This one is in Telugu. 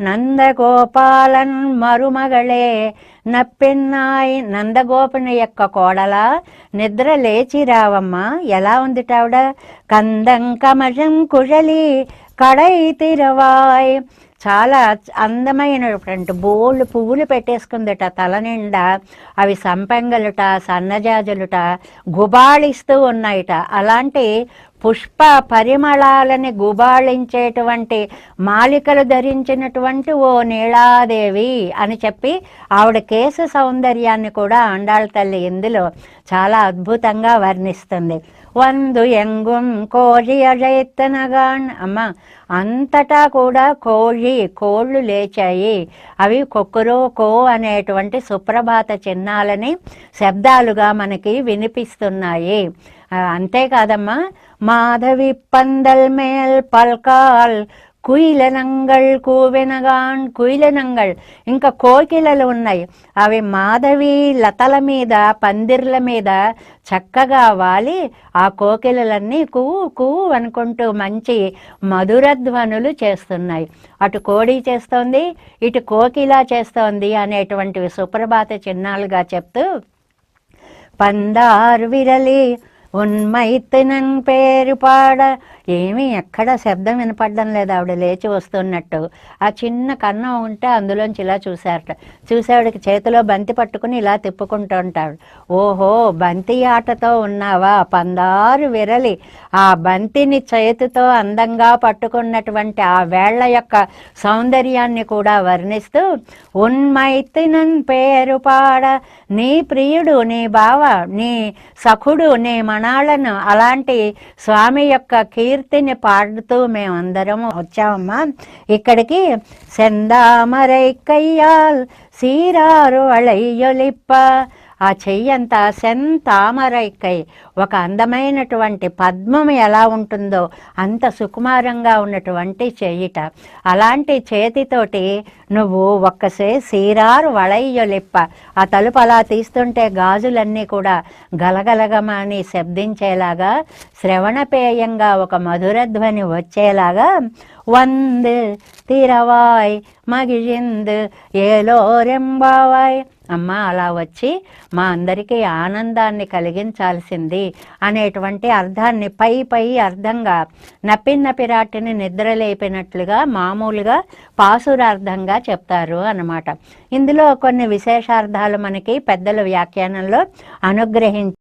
నందగోపాలన్ మరుమగళే నప్పెన్నాయి నందగోపన యొక్క కోడల. నిద్ర లేచి రావమ్మా ఎలా ఉంది టావిడ కందం కమజం కుశలి కడై తిరవాయ్. చాలా అందమైనటువంటి బోళ్ళు పువ్వులు పెట్టేసుకుందట తల నిండా. అవి సంపెంగలుట సన్నజాజులుట గుబాళిస్తూ ఉన్నాయిట. అలాంటి పుష్ప పరిమళాలని గుబాళించేటువంటి మాలికలు ధరించినటువంటి ఓ నీళాదేవి అని చెప్పి ఆవిడ కేసు సౌందర్యాన్ని కూడా ఆండాళ్ళ తల్లి ఇందులో చాలా అద్భుతంగా వర్ణిస్తుంది. వందు ఎంగుం కోజి అజయత్తనగాన్ అమ్మ అంతటా కూడా కోజి కోళ్ళు లేచాయి. అవి కొక్కురో కో అనేటువంటి సుప్రభాత చిహ్నాలని శబ్దాలుగా మనకి వినిపిస్తున్నాయి. అంతేకాదమ్మా మాధవి పందల్ మేల్ పల్కాల్ కుయిలనంగళ్ కూవెనగాన్ కుయిలనంగళ్. ఇంకా కోకిలలు ఉన్నాయి. అవి మాధవి లతల మీద పందిర్ల మీద చక్కగా వాలి ఆ కోకిలలన్నీ కూ కూ అనుకుంటూ మంచి మధురధ్వనులు చేస్తున్నాయి. అటు కోడి చేస్తోంది ఇటు కోకిల చేస్తోంది అనేటువంటివి సుప్రభాత చిహ్నాలుగా చెప్తూ పందార్ విరలి ఉన్మైత్తినన్ పేరు పాడ. ఏమీ ఎక్కడ శబ్దం వినపడడం లేదు ఆవిడ లేచి వస్తున్నట్టు. ఆ చిన్న కన్నం ఉంటే అందులోంచి ఇలా చూశారట. చూసేవాడికి చేతిలో బంతి పట్టుకుని ఇలా తిప్పుకుంటూ ఉంటాడు. ఓహో బంతి ఆటతో ఉన్నావా? పందారు విరలి. ఆ బంతిని చేతితో అందంగా పట్టుకున్నటువంటి ఆ వేళ్ళ యొక్క సౌందర్యాన్ని కూడా వర్ణిస్తూ ఉన్మైత్తినన్ పేరు పాడ. నీ ప్రియుడు నీ బావ నీ సఖుడు నీ మణాలను అలాంటి స్వామి యొక్క కీర్తిని పాడుతూ మేమందరము వచ్చామమ్మా. ఇక్కడికి సెందామరై కయ్యాల్ సీరారు అళయ్యొలిప్ప ఆ చెయ్యంతా సెంతామరైకై ఒక అందమైనటువంటి పద్మం ఎలా ఉంటుందో అంత సుకుమారంగా ఉన్నటువంటి చెయ్యిట అలాంటి చేతితోటి నువ్వు ఒక్కసే సీరారు వళయ్యొలిప్ప ఆ తలుపు అలా తీస్తుంటే గాజులన్నీ కూడా గలగలగమని శబ్దించేలాగా శ్రవణపేయంగా ఒక మధురధ్వని వచ్చేలాగా வந்து திரவாய் మగిజింద్ ఏలో రెంబావాయ్ అమ్మ అలా వచ్చి మా అందరికీ ఆనందాన్ని కలిగించాల్సింది అనేటువంటి అర్థాన్ని పై పై అర్థంగా నప్పిన నిద్రలేపినట్లుగా మామూలుగా పాసురార్థంగా చెప్తారు అన్నమాట. ఇందులో కొన్ని విశేషార్థాలు మనకి పెద్దల వ్యాఖ్యానంలో అనుగ్రహించి